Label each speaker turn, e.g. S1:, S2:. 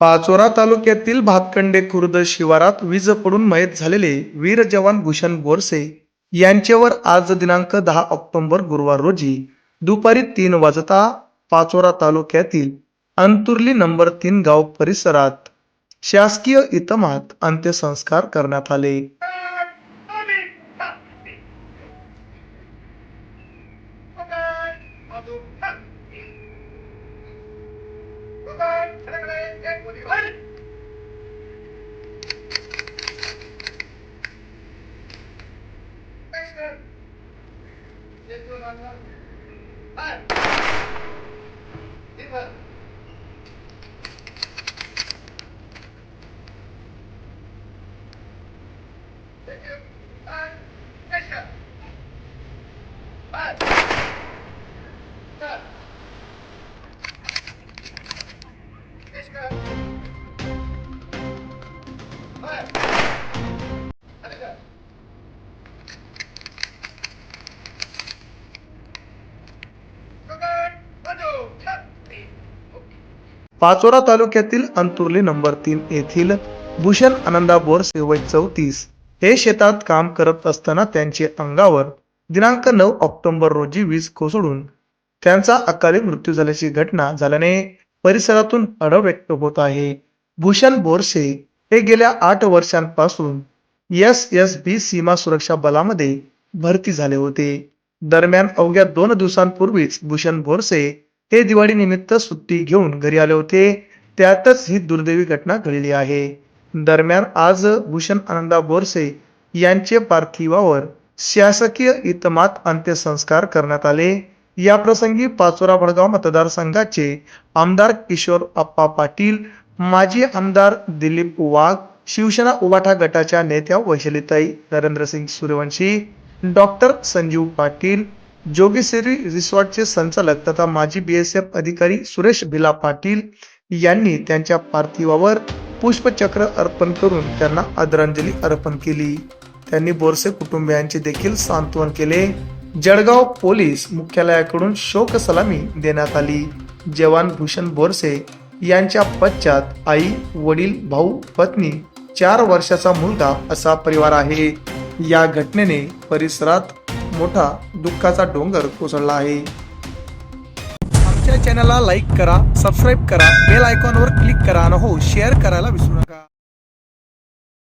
S1: पाचोरा तालुक्यातील भातकंडे खुर्द शिवारात वीज पडून मयत झालेले वीर जवान भूषण बोरसे यांच्यावर आज दिनांक दहा ऑक्टोबर गुरुवार रोजी दुपारी तीन वाजता पाचोरा तालुक्यातील अंतुर्ली नंबर तीन गाव परिसरात शासकीय इतमात अंत्यसंस्कार करण्यात आले. ജനങ്ങളെ ജയക്കൂലികൾ Thank you. Bye. पाचोरा तालुक्यातील अंतुर्ली नंबर तीन येथील भूषण आनंदा बोरसे वय चौतीस हे शेतात काम करत असताना त्यांचे अंगावर दिनांक नऊ ऑक्टोबर रोजी वीज कोसळून त्यांचा अकाली मृत्यू झाल्याची घटना झाल्याने परिसरातून अडव व्यक्त होत आहे. भूषण बोरसे हे गेल्या आठ वर्षांपासून एस एस बी सीमा सुरक्षा बलामध्ये भरती झाले होते. दरम्यान अवघ्या दोन दिवसांपूर्वीच भूषण बोरसे हे दिवाळी निमित्त सुट्टी घेऊन घरी आले होते. त्यातच ही दुर्दैवी घटना घडली आहे. दरम्यान आज भूषण आनंदा बोरसे यांचे पार्थिवावर शासकीय इतमात अंत्यसंस्कार करण्यात आले. या प्रसंगी पाचोरा भडगाव मतदारसंघाचे आमदार किशोर अप्पा पाटील माजी आमदार दिलीप वाघ शिवसेना उभाठा गटाच्या नेत्या वैशलीताई नरेंद्रसिंग सूर्यवंशी डॉक्टर संजीव पाटील जोगेश्वरी रिसॉर्टचे संचालक तथा माजी बीएसएफ अधिकारी सुरेश भिला पाटील यांनी त्यांच्या पार्थिवावर पुष्पचक्र अर्पण करून त्यांना आदरांजली अर्पण केली. त्यांनी बोरसे कुटुंबियांचे देखील सांत्वन केले. जळगाव पोलीस मुख्यालयाकडून शोक सलामी देण्यात आली. जवान भूषण बोरसे यांच्या पश्चात आई वडील भाऊ पत्नी चार वर्षाचा मुलगा असा परिवार आहे. या घटनेने परिसरात मोठा दुःखाचा डोंगर कोसळला आहे. आमच्या चॅनलला लाईक करा सबस्क्राईब करा बेल आयकॉनवर क्लिक करा आणि हो शेअर करायला विसरू नका.